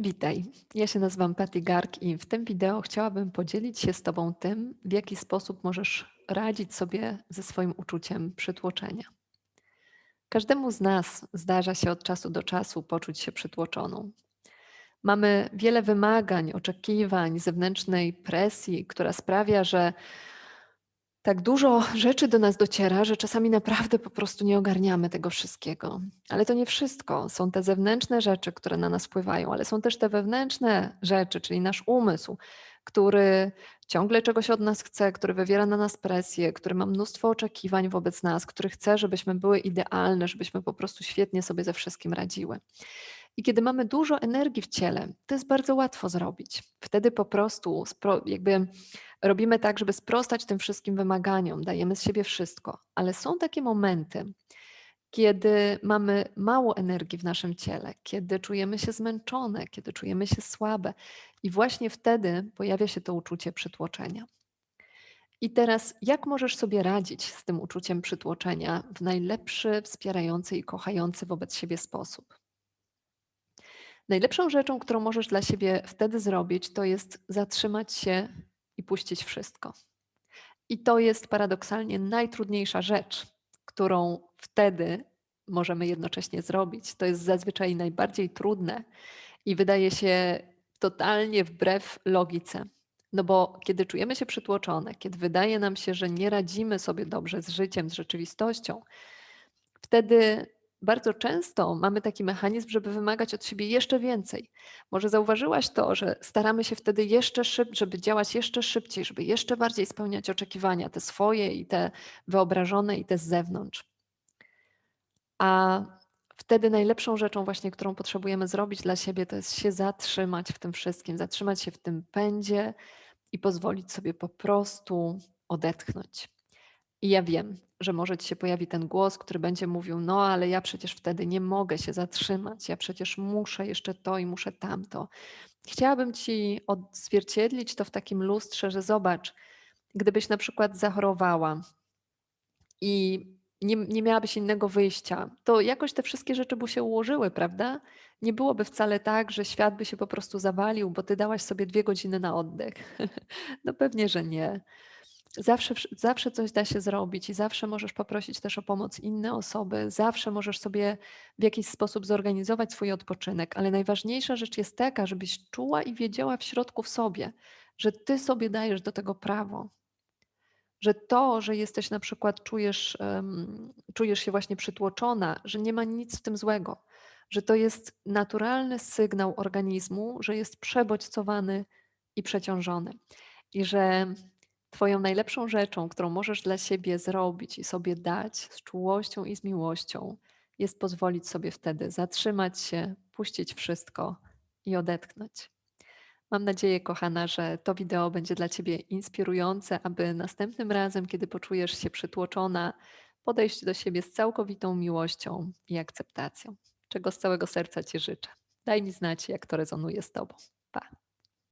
Witaj, ja się nazywam Patty Garg i w tym wideo chciałabym podzielić się z Tobą tym, w jaki sposób możesz radzić sobie ze swoim uczuciem przytłoczenia. Każdemu z nas zdarza się od czasu do czasu poczuć się przytłoczoną. Mamy wiele wymagań, oczekiwań, zewnętrznej presji, która sprawia, że tak dużo rzeczy do nas dociera, że czasami naprawdę po prostu nie ogarniamy tego wszystkiego. Ale to nie wszystko. Są te zewnętrzne rzeczy, które na nas wpływają, ale są też te wewnętrzne rzeczy, czyli nasz umysł, który ciągle czegoś od nas chce, który wywiera na nas presję, który ma mnóstwo oczekiwań wobec nas, który chce, żebyśmy były idealne, żebyśmy po prostu świetnie sobie ze wszystkim radziły. I kiedy mamy dużo energii w ciele, to jest bardzo łatwo zrobić. Wtedy po prostu jakby robimy tak, żeby sprostać tym wszystkim wymaganiom, dajemy z siebie wszystko. Ale są takie momenty, kiedy mamy mało energii w naszym ciele, kiedy czujemy się zmęczone, kiedy czujemy się słabe, i właśnie wtedy pojawia się to uczucie przytłoczenia. I teraz, jak możesz sobie radzić z tym uczuciem przytłoczenia w najlepszy, wspierający i kochający wobec siebie sposób? Najlepszą rzeczą, którą możesz dla siebie wtedy zrobić, to jest zatrzymać się i puścić wszystko. I to jest paradoksalnie najtrudniejsza rzecz, którą wtedy możemy jednocześnie zrobić. To jest zazwyczaj najbardziej trudne i wydaje się totalnie wbrew logice. No bo kiedy czujemy się przytłoczone, kiedy wydaje nam się, że nie radzimy sobie dobrze z życiem, z rzeczywistością, wtedy bardzo często mamy taki mechanizm, żeby wymagać od siebie jeszcze więcej. Może zauważyłaś to, że staramy się wtedy jeszcze szybciej, żeby działać jeszcze szybciej, żeby jeszcze bardziej spełniać oczekiwania, te swoje i te wyobrażone i te z zewnątrz. A wtedy najlepszą rzeczą właśnie, którą potrzebujemy zrobić dla siebie, to jest się zatrzymać w tym wszystkim, zatrzymać się w tym pędzie i pozwolić sobie po prostu odetchnąć. I ja wiem, że może ci się pojawi ten głos, który będzie mówił: No, ale ja przecież wtedy nie mogę się zatrzymać, ja przecież muszę jeszcze to i muszę tamto. Chciałabym ci odzwierciedlić to w takim lustrze, że zobacz, gdybyś na przykład zachorowała i nie, nie miałabyś innego wyjścia, to jakoś te wszystkie rzeczy by się ułożyły, prawda? Nie byłoby wcale tak, że świat by się po prostu zawalił, bo ty dałaś sobie dwie godziny na oddech. no pewnie, że nie. Zawsze, zawsze coś da się zrobić i zawsze możesz poprosić też o pomoc inne osoby, zawsze możesz sobie w jakiś sposób zorganizować swój odpoczynek, ale najważniejsza rzecz jest taka, żebyś czuła i wiedziała w środku w sobie, że ty sobie dajesz do tego prawo. Że to, że jesteś na przykład, czujesz, um, czujesz się właśnie przytłoczona, że nie ma nic w tym złego, że to jest naturalny sygnał organizmu, że jest przebodźcowany i przeciążony. I że Twoją najlepszą rzeczą, którą możesz dla siebie zrobić i sobie dać z czułością i z miłością, jest pozwolić sobie wtedy zatrzymać się, puścić wszystko i odetchnąć. Mam nadzieję, kochana, że to wideo będzie dla Ciebie inspirujące, aby następnym razem, kiedy poczujesz się przytłoczona, podejść do siebie z całkowitą miłością i akceptacją, czego z całego serca Ci życzę. Daj mi znać, jak to rezonuje z Tobą. Pa.